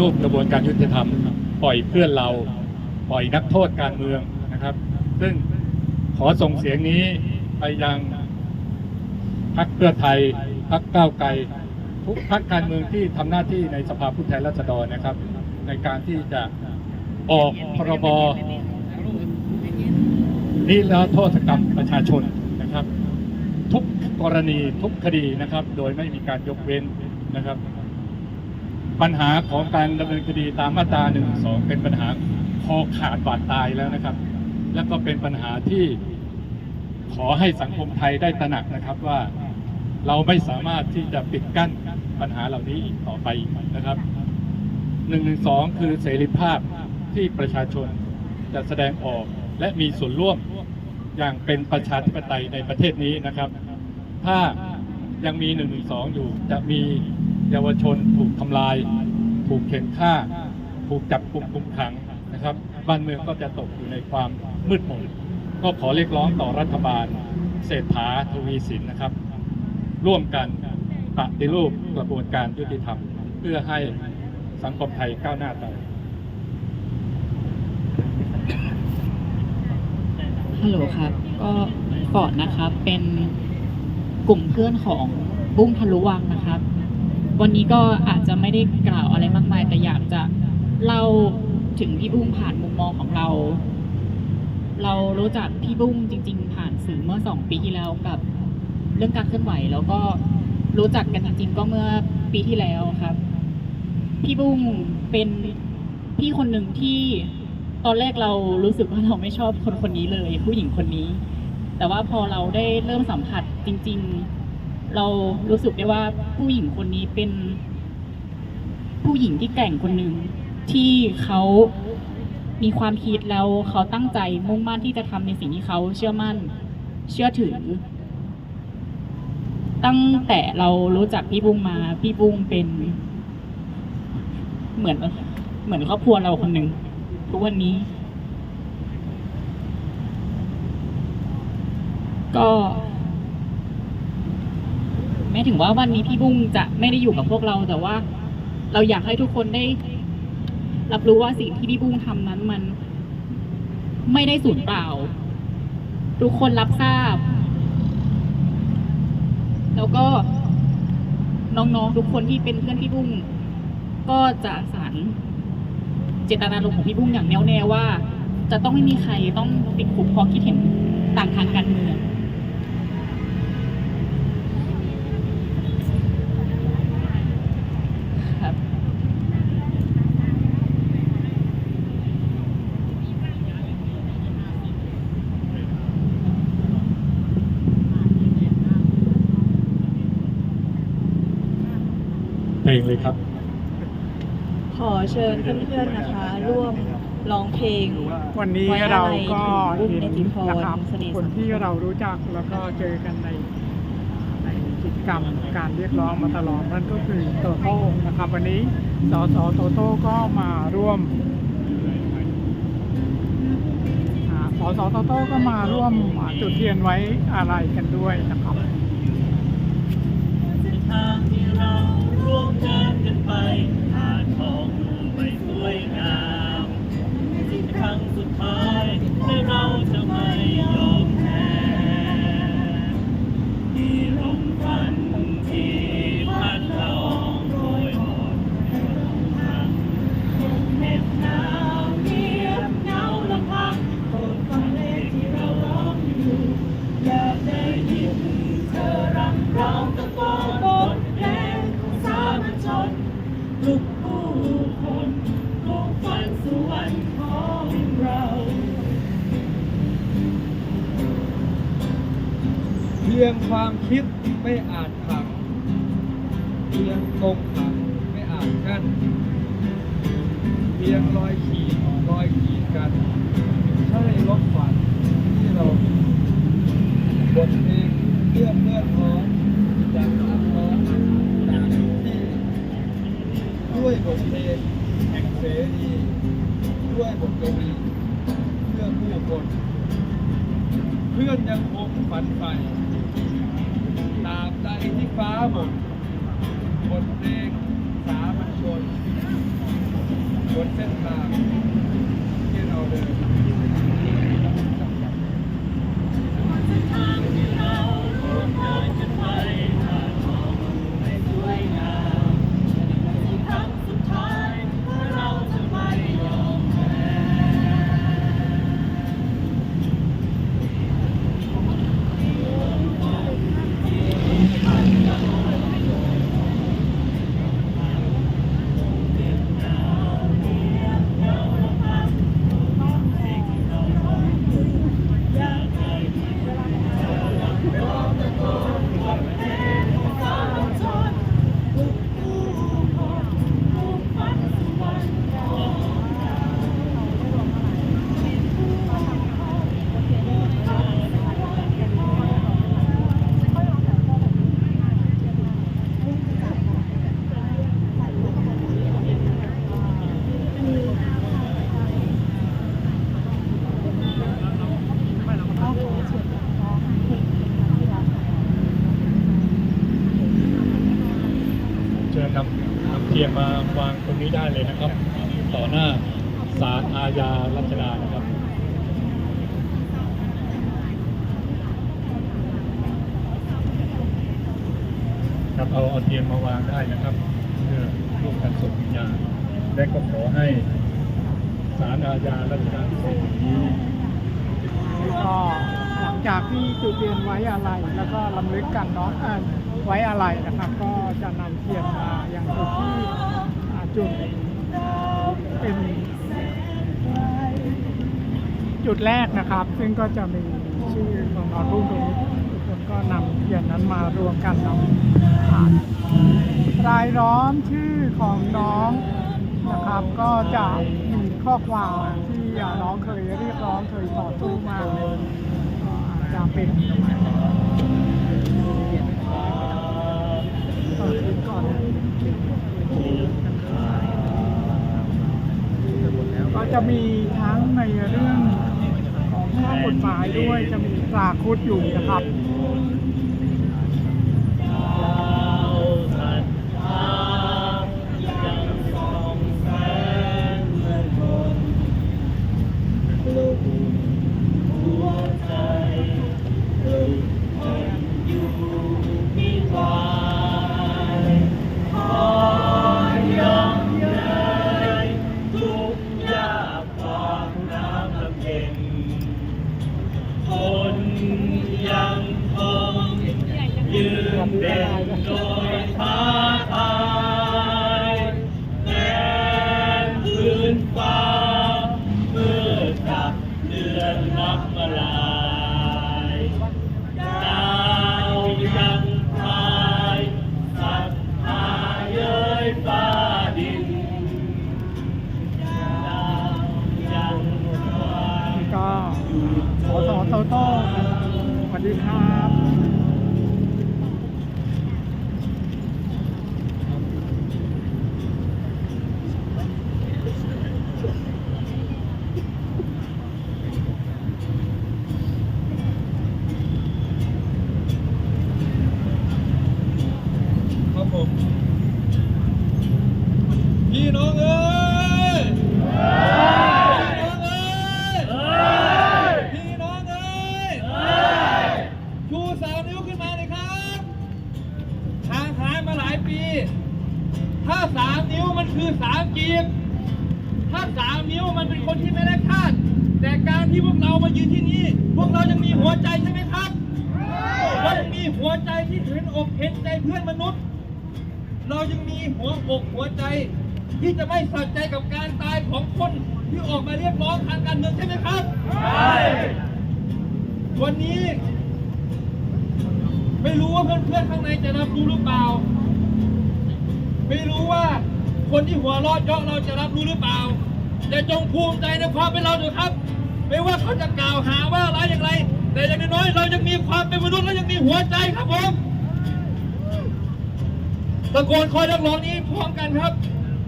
รูปกระบวนการยุติธรรม ปล่อยเพื่อนเราปล่อยนักโทษการเมืองนะครับ ซึ่งขอส่งเสียงนี้ไปยังพรรคเพื่อไทยพรรคก้าวไกลทุกพรรคการเมืองที่ทำหน้าที่ในสภาผู้แทนราษฎรนะครับ ในการที่จะออกพรบนิรโทษกรรมประชาชนนะครับ ทุกกรณีทุกคดีนะครับ โดยไม่มีการยกเว้นนะครับ ปัญหาของการดำเนินคดีตามมาตรา1นึเป็นปัญหาคอขาดบาดตายแล้วนะครับ และก็เป็นปัญหาที่ขอให้สังคมไทยได้ตระหนักนะครับว่าเราไม่สามารถที่จะปิดกั้นปัญหาเหล่านี้อีกต่อไปนะครับ1นึคือเสรีภาพที่ประชาชนจะแสดงออกและมีส่วนร่วมอย่างเป็นประชาธิปไตยในประเทศนี้นะครับ ถ้ายังมี1นึอยู่จะมี เยาวชน ถูกทำลาย ถูกเข็นฆ่า ถูกจับกุมคุมขังนะครับ บ้านเมืองก็จะตกอยู่ในความมืดมนก็ขอเรียกร้องต่อรัฐบาล เศรษฐาทวีสินนะครับ ร่วมกันปฏิรูปกระบวนการยุติธรรม เพื่อให้สังคมไทยก้าวหน้าต่อฮัลโหลครับ ก็ฟอร์ดนะครับ เป็นกลุ่มเพื่อนของบุ้งทะลุวังนะครับ วันนี้ก็อาจจะไม่ได้กล่าวอะไรมากมาย แต่อยากจะเล่าถึงพี่บุ้งผ่านมุมมองของเรา เรารู้จักพี่บุ้งจริง ๆ ผ่านสื่อเมื่อสองปีที่แล้วกับเรื่องการเคลื่อนไหว แล้วก็รู้จักกันจริง ๆ ก็เมื่อปีที่แล้วครับ พี่บุ้งเป็นพี่คนหนึ่งที่ตอนแรกเรารู้สึกว่าเราไม่ชอบคนคนนี้เลย ผู้หญิงคนนี้ แต่ว่าพอเราได้เริ่มสัมผัสจริง ๆ เรารู้สึกได้ว่าผู้หญิงคนนี้เป็น ผู้หญิงที่แกร่งคนหนึ่งที่เขามีความคิดแล้วเขาตั้งใจมุ่งมั่นที่จะทำในสิ่งที่เขาเชื่อมั่น เชื่อถือ ตั้งแต่เรารู้จักพี่บุ้งมาพี่บุ้งเป็น เหมือน เหมือนครอบครัวเราคนหนึ่งทุกวันนี้ ก็ ถึงว่าวันนี้พี่บุ้งจะไม่ได้อยู่กับพวกเราแต่ว่า เราอยากให้ทุกคนได้ รับรู้ว่าสิ่งที่พี่บุ้งทำนั้นมัน ไม่ได้สูญเปล่า ทุกคนรับทราบ แล้วก็น้องๆ ทุกคนที่เป็นเพื่อนพี่บุ้งก็จะสานเจตนารมณ์ของพี่บุ้งอย่างแน่วแน่ว่า จะต้องไม่มีใครต้องติดคุกเพราะคิดเห็นต่างทางการเมืองครับ เพลงเลยครับ ขอเชิญเพื่อนๆนะคะ ร่วมร้องเพลงวันนี้ไว้อะไรเราก็ถึงเห็นบุ้งเนติพรนะครับเสน่ห์คนที่เรารู้จักแล้วก็เจอกันในในกิจกรรมการเรียกร้องมาตลอดนั่นก็คือโตโต้นะครับ วันนี้สสโตโต้ก็มาร่วมอ่าสสโตโต้ก็มาร่วมจุดเทียนไว้อะไรกันด้วยนะครับ พียงความคิดไม่อาจขัง เพียงตรงขังไม่อาจกั้น เพียงรอยขีดรอยขีดกัน ใช่ลบฝันที่เราบทเพลงเลื่อเลื่อนร้อนจากนักร้องต่างที่ด้วยบทเพลงแห่งเสรีด้วยบทกวี พื่อนยังคงฝันใฝ่ตราบใดที่ฟ้าหมดบทเพลงสามัญชนบนเส้นทางที่เราเดิน เชิญนำนำเทียนมาวางตรงนี้ได้เลยนะครับ ต่อหน้าศาลอาญารัชดานะครับครับเอาเอาเทียนมาวางได้นะครับเพื่อร่วมกันส่งวิญญาณและก็ขอให้ศาลอาญารัชดาพิเศษนี้ก็หลังจากที่จุดเทียนไว้อะไรแล้วก็ลำลึกกันเนาะอ่าไว้อะไรนะครับ ก็จะนำเทียนมาอย่างจุดที่อาจุด เป็นจุดแรกนะครับ ซึ่งก็จะมีชื่อของนอนรุ่งตรงนี้ทุกคนก็นำเทียนนั้นมารวมกันเนาะอ่ารายล้อมชื่อของน้องนะครับ ก็จะมีข้อความที่น้องเคยเรียกร้องเคยต่อสู้มาจะเป็นก่อน ก็จะมีทั้งในเรื่องของข้อกฎหมายด้วยจะมีตราคุดอยู่นะครับ ยืนเด่นโดยท้าทายแดนพื้นฟ้าเมื่อกับเดือนนับมาลายดาวยังพายสัตว์หาเย้ยฟ้าดินดาวยังคอยก็สอสอโตโต้สวัสดีครับ มีหัวอกหัวใจ ที่จะไม่สัใจกับการตายของคนที่ออกมาเรียกร้องทางการเมืองใช่ไหมครับใช่วันนี้ ไม่รู้ว่าเพื่อนๆข้างในจะรับรู้หรือเปล่า ไม่รู้ว่าคนที่หัวเรอดเยาะเราจะรับรู้หรือเปล่าแต่จงภูมิใจในความเป็นเราเถอะครับ ไม่ว่าเขาจะกล่าวหาว่าอะไรอย่างไร แต่อย่างน้อยๆเรายังมีความเป็นมนุษย์และยังมีหัวใจครับผม ตะโกนคอยเรียกร้องนี้พร้อมกันครับ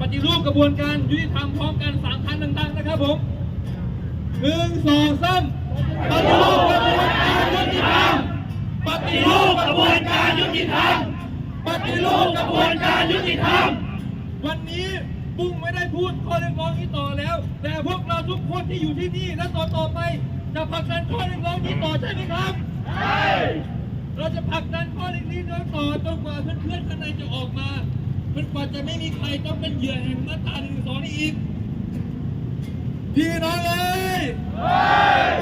ปฏิรูปกระบวนการยุติธรรมพร้อมกันสามครั้งดังๆนะครับผมหนึ่งสองสามปฏิรูปกระบวนการยุติธรรมปฏิรูปกระบวนการยุติธรรมปฏิรูปกระบวนการยุติธรรมวันนี้ปุ้งไม่ได้พูดข้อเรียกร้องนี้ต่อแล้ว แต่พวกเราทุกคนที่อยู่ที่นี่และต่อต่อไป จะผลักดันข้อเรียกร้องนี้ต่อใช่ไหมครับใช่ เราจะผลักดันข้อเรียกร้องต่อจนกว่าเพื่อนๆข้างในจะออกมาจนกว่าจะไม่มีใครต้องเป็นเหยื่อแห่งมาตราหนึ่งสองนี้อีก พี่น้องเอ้ย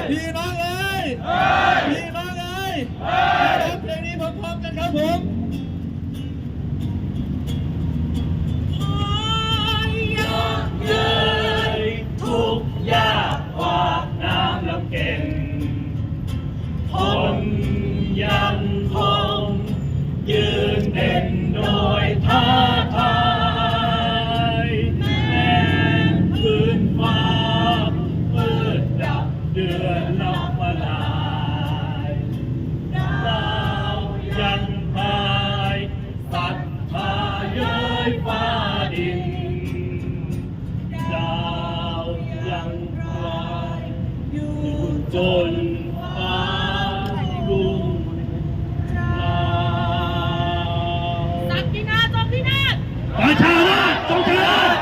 พี่น้องเอ้ยพี่น้องเอ้ยร้องเพลงนี้พร้อมๆกันครับผมทุกยากกว่าน้ำลำเก่งทนยัง ประชาราชจงเจริญ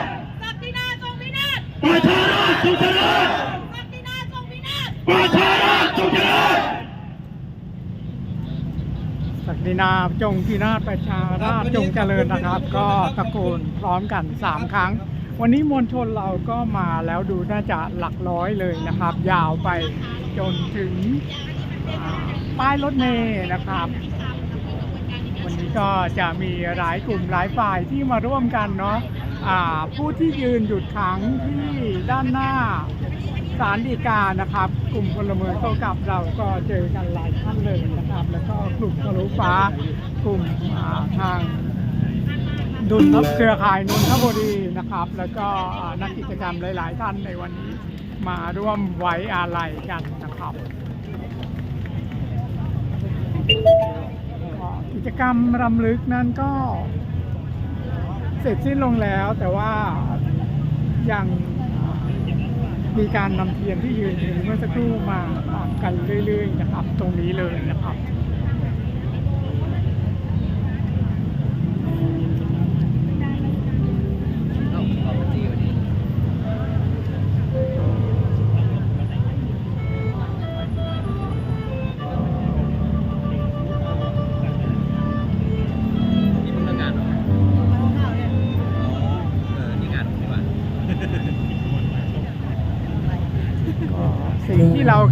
ศักดินาจงพินาศประชาราชจงเจริญศักดินาจงพินาศประชาราชจงเจริญศักดินาจงพินาศประชาราชจงเจริญนะครับ ก็ตะโกนพร้อมกัน 3 ครั้ง วันนี้มวลชนเราก็มาแล้วดูน่าจะหลักร้อยเลยนะครับ ยาวไปจนถึงป้ายรถเมล์นะครับ วันนี้ก็จะมีหลายกลุ่มหลายฝ่ายที่มาร่วมกันเนาะอ่าผู้ที่ยืนหยุดขังที่ด้านหน้าศาลฎีกานะครับ กลุ่มพลเมืองเข้ากับเราก็เจอกันหลายท่านเลยนะครับ แล้วก็กลุ่มทะลุฟ้ากลุ่มทางดุลเครือข่ายนนทบุรีนะครับ แล้วก็นักกิจกรรมหลาย ๆ ท่านในวันนี้มาร่วมไว้อาลัยกันนะครับ กิจกรรมรำลึกนั้นก็เสร็จสิ้นลงแล้ว แต่ว่ายังมีการนำเทียนที่ยืนอยู่เมื่อสักครู่มาปักกันเรื่อยๆนะครับ ตรงนี้เลยนะครับ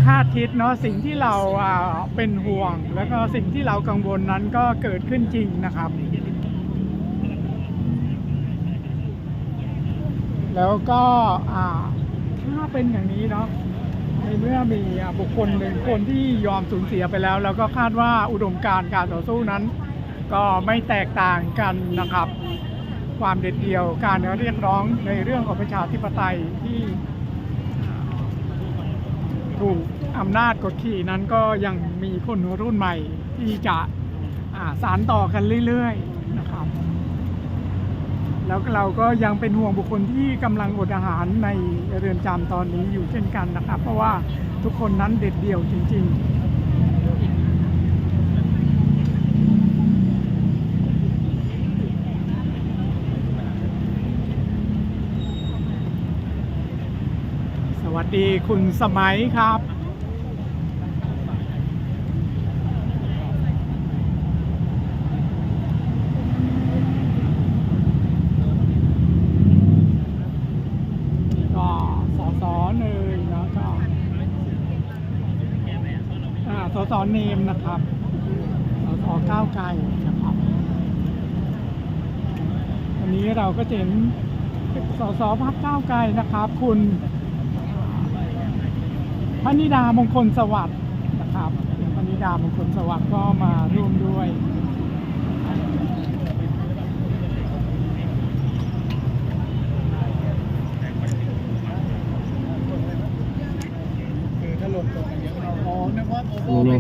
คาดคิดเนาะสิ่งที่เราอ่าเป็นห่วง แล้วก็สิ่งที่เรากังวลนั้นก็เกิดขึ้นจริงนะครับ แล้วก็อ่าถ้าเป็นอย่างนี้เนาะในเมื่อมีอ่าบุคคลหนึ่งคนที่ยอมสูญเสียไปแล้ว แล้วก็คาดว่าอุดมการณ์การต่อสู้นั้น ก็ไม่แตกต่างกันนะครับ ความเด็ดเดี่ยวการเรียกร้องในเรื่องของประชาธิปไตยที่ถูก อำนาจกดขี่นั้นก็ยังมีคนรุ่นใหม่ที่จะาสารต่อกันเรื่อยๆนะครับ แล้วเราก็ยังเป็นห่วงบุคคลที่กำลังอดอาหารในเรือนจำตอนนี้อยู่เช่นกันนะครับ เพราะว่าทุกคนนั้นเด็ดเดี่ยวจริงๆสวัสดีคุณสมัยครับ ก็สอสอเนยแล้วก็อ่าสอสอ เนมนะครับสอสอก้าวไกลนะครับวันนี้เราก็เห็นสอสอพักก้าวไกลนะครับ คุณพนิดามงคลสวัสดิ์นะครับพนิดามงคลสวัสดิ์ก็มาร่วมด้วย ลง